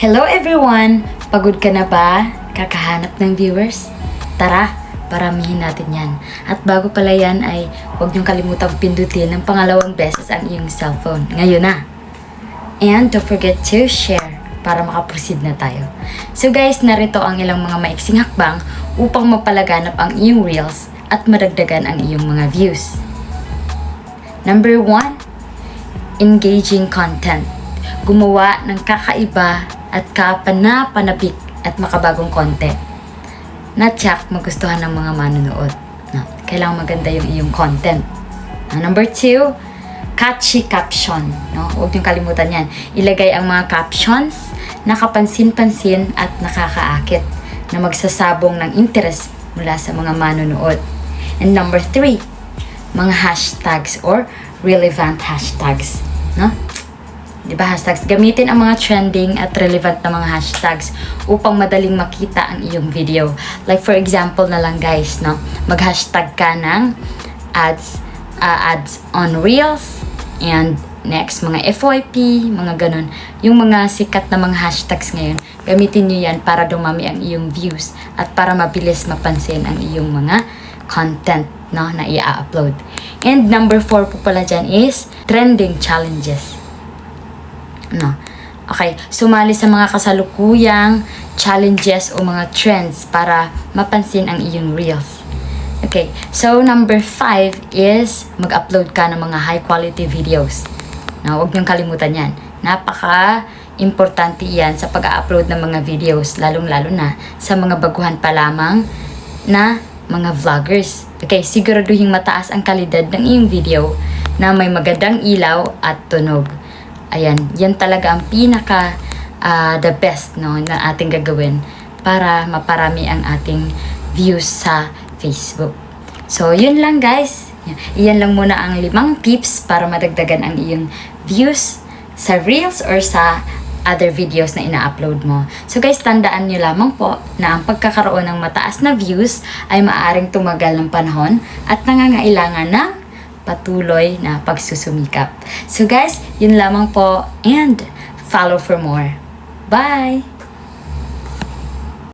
Hello everyone! Pagod ka na ba? Kakahanap ng viewers? Tara, paramihin natin yan. At bago pala yan ay huwag niyong kalimutang pindutin ng pangalawang beses ang iyong cellphone. Ngayon na! And don't forget to share para makaproceed na tayo. So guys, narito ang ilang mga maiksing hakbang upang mapalaganap ang iyong reels at madagdagan ang iyong mga views. Number one, engaging content. Gumawa ng kakaiba at kapanapanabik at makabagong content. Na tsak magustuhan ng mga manonood. No, kailangan maganda yung iyong content. Ah, number two, catchy caption. No? Huwag niyong kalimutan yan. Ilagay ang mga captions na kapansin-pansin at nakakaakit na magsasabong ng interest mula sa mga manonood. And number three, mga hashtags or relevant hashtags. No? Di ba hashtags? Gamitin ang mga trending at relevant na mga hashtags upang madaling makita ang iyong video. Like for example na lang guys, no? Mag-hashtag ka ng ads, uh, ads on Reels and next mga FYP, mga ganun. Yung mga sikat na mga hashtags ngayon, gamitin nyo yan para dumami ang iyong views at para mabilis mapansin ang iyong mga content no, na i-upload. And number four po pala dyan is trending challenges. No. Okay, sumali sa mga kasalukuyang challenges o mga trends para mapansin ang iyong reels. Okay, so number five is mag-upload ka ng mga high quality videos. Na huwag niyong kalimutan yan. Napaka importante yan sa pag-upload ng mga videos, lalong-lalo na sa mga baguhan pa lamang na mga vloggers. Okay, siguraduhin mataas ang kalidad ng iyong video na may magandang ilaw at tunog. Ayan, yan talaga ang pinaka ah, the best no, na ating gagawin para maparami ang ating views sa Facebook. So, yun lang guys. Iyan lang muna ang limang tips para madagdagan ang iyong views sa Reels or sa other videos na ina-upload mo. So guys, tandaan nyo lamang po na ang pagkakaroon ng mataas na views ay maaring tumagal ng panahon at nangangailangan ng patuloy na pagsusumikap. So guys, yun lamang po and follow for more. Bye!